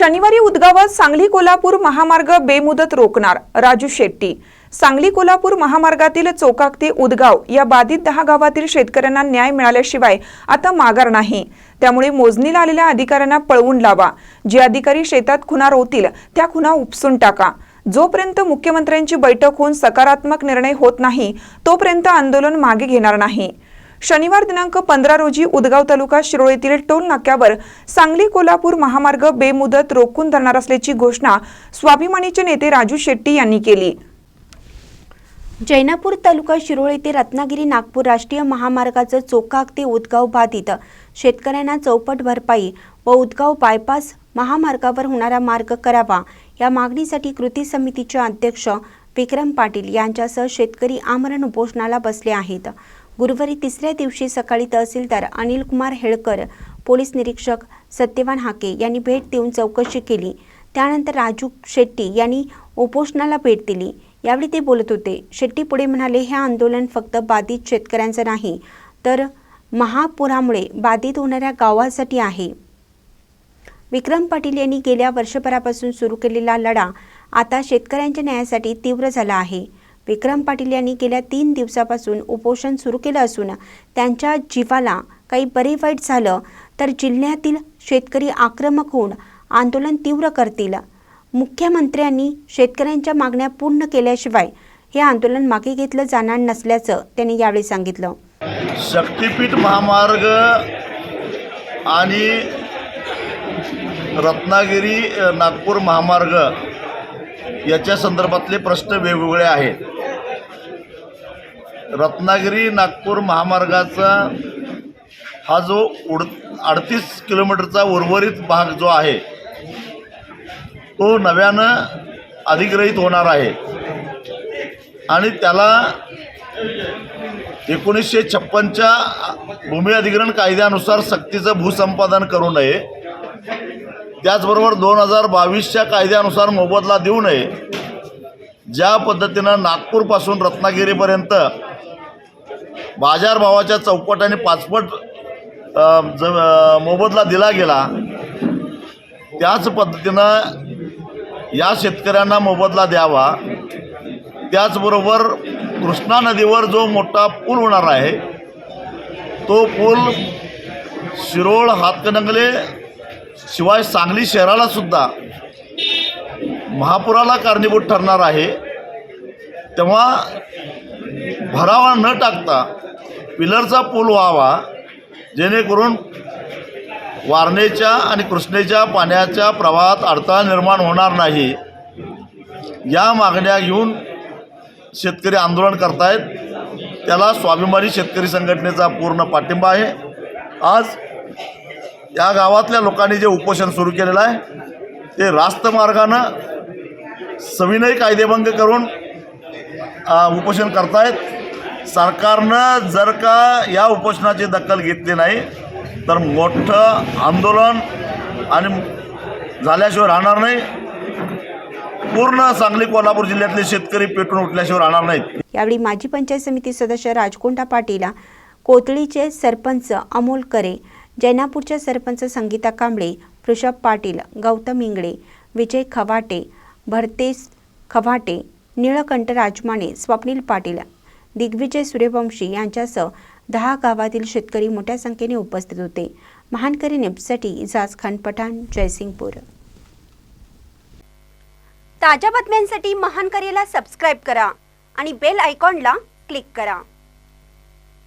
शनिवारी उदगावात सांगली कोल्हापूर महामार्ग बेमुदत रोखणार. राजू शेट्टी. सांगली कोल्हापूर महामार्गातील चोकाक ते उदगाव या बाधित दहा गावातील शेतकऱ्यांना न्याय मिळाल्याशिवाय आता माघार नाही. त्यामुळे मोजणीला आलेल्या अधिकाऱ्यांना पळवून लावा. जे अधिकारी शेतात खुना रोवतील त्या खुना उपसून टाका. जोपर्यंत मुख्यमंत्र्यांची बैठक होऊन सकारात्मक निर्णय होत नाही तोपर्यंत आंदोलन मागे घेणार नाही. शनिवार दिनांक पंधरा रोजी उदगाव तालुका शिरोळीतील टोल नाक्यावर सांगली कोल्हापूर महामार्ग बेमुदत रोखून धरणार असल्याची घोषणा स्वाभिमानीचे नेते राजू शेट्टी यांनी केली. जैनापूर तालुका शिरोळ येथे रत्नागिरी नागपूर राष्ट्रीय महामार्गाचं चोखाक ते उदगाव बाधित. शेतकऱ्यांना चौपट भरपाई व उदगाव बायपास महामार्गावर होणारा मार्ग करावा या मागणीसाठी कृती समितीचे अध्यक्ष विक्रम पाटील यांच्यासह शेतकरी आमरण उपोषणाला बसले आहेत. गुरुवारी तिसऱ्या दिवशी सकाळी तहसीलदार अनिल कुमार हेळकर पोलीस निरीक्षक सत्यवान हाके यांनी भेट देऊन चौकशी केली. त्यानंतर राजू शेट्टी यांनी उपोषणाला भेट दिली. यावेळी ते बोलत होते शेट्टी पुढे म्हणाले हे आंदोलन फक्त बाधित शेतकऱ्यांचं नाही तर महापुरामुळे बाधित होणाऱ्या गावासाठी आहे. विक्रम पाटील यांनी गेल्या वर्षभरापासून सुरू केलेला लढा आता शेतकऱ्यांच्या न्यायासाठी तीव्र झाला आहे. विक्रम पाटील यांनी गेल्या तीन दिवसापासून उपोषण सुरू केलं असून त्यांच्या जीवाला काही बरे वाईट झालं तर जिल्ह्यातील शेतकरी आक्रमक होऊन आंदोलन तीव्र करतील. मुख्यमंत्र्यांनी शेतकऱ्यांच्या मागण्या पूर्ण केल्याशिवाय हे आंदोलन मागे घेतलं जाणार नसल्याचं त्यांनी यावेळी सांगितलं. शक्तिपीठ महामार्ग आणि रत्नागिरी नागपूर महामार्ग याच्या संदर्भातले प्रश्न वेगवेगळे आहेत. रत्नागिरी नागपूर महामार्गाचा हा जो उड अडतीस किलोमीटरचा उर्वरित भाग जो आहे तो नव्यानं अधिग्रहित होणार आहे. आणि त्याला एकोणीसशे छप्पनच्या भूमी अधिग्रहण कायद्यानुसार सक्तीचं भूसंपादन करू नये. त्याचबरोबर दोन हजार बावीसच्या कायद्यानुसार मोबदला देऊ नये. ज्या पद्धतीनं नागपूरपासून रत्नागिरीपर्यंत बाजारभावाच्या चौपट आणि पाचपट ज मोबदला दिला गेला त्याच पद्धतीनं या शेतकऱ्यांना मोबदला द्यावा. त्याचबरोबर कृष्णा नदीवर जो मोठा पूल होणार आहे तो पूल शिरोळ हातकणंगले शिवाय सांगली शहरालासुद्धा महापुराला कारणीभूत ठरणार आहे. तेव्हा भरावा न टाकता पिलरचा पूल व्हावा जेणेकरून वारणेच्या आणि कृष्णेच्या पाण्याच्या प्रवाहात अडथळा निर्माण होणार नाही. या मागण्या घेऊन शेतकरी आंदोलन करतायत. त्याला स्वाभिमानी शेतकरी संघटनेचा पूर्ण पाठिंबा आहे. आज या गावातल्या लोकांनी जे उपोषण सुरू केलेलं आहे ते रास्त मार्गानं सविनय कायदेभंग करून उपोषण करतायत. सरकारनं जर का या उपोषणाची दखल घेतली नाही तर मोठं आंदोलन आणि झाल्याशिवाय राहणार नाही. पूर्ण सांगली कोल्हापूर जिल्ह्यातले शेतकरी पेटून उठल्याशिवाय राहणार नाहीत. यावेळी माजी पंचायत समिती सदस्य राजकोंडा पाटील कोथळीचे सरपंच अमोल करे जैनापूरच्या सरपंच संगीता कांबळे वृषभ पाटील गौतम इंगळे विजय खवाटे भरतेस खवाटे निळकंठ राजमाने स्वप्नील पाटील दिग्विजय सूर्यवंशी यांच्यासह दहा गावातील शेतकरी मोठ्या संख्येने उपस्थित होते. महानकरी निप्ससाठी इजाज खान पठाण जयसिंगपूर. ताज्या बातम्यांसाठी महानकरीला सबस्क्राईब करा आणि बेल आयकॉनला क्लिक करा.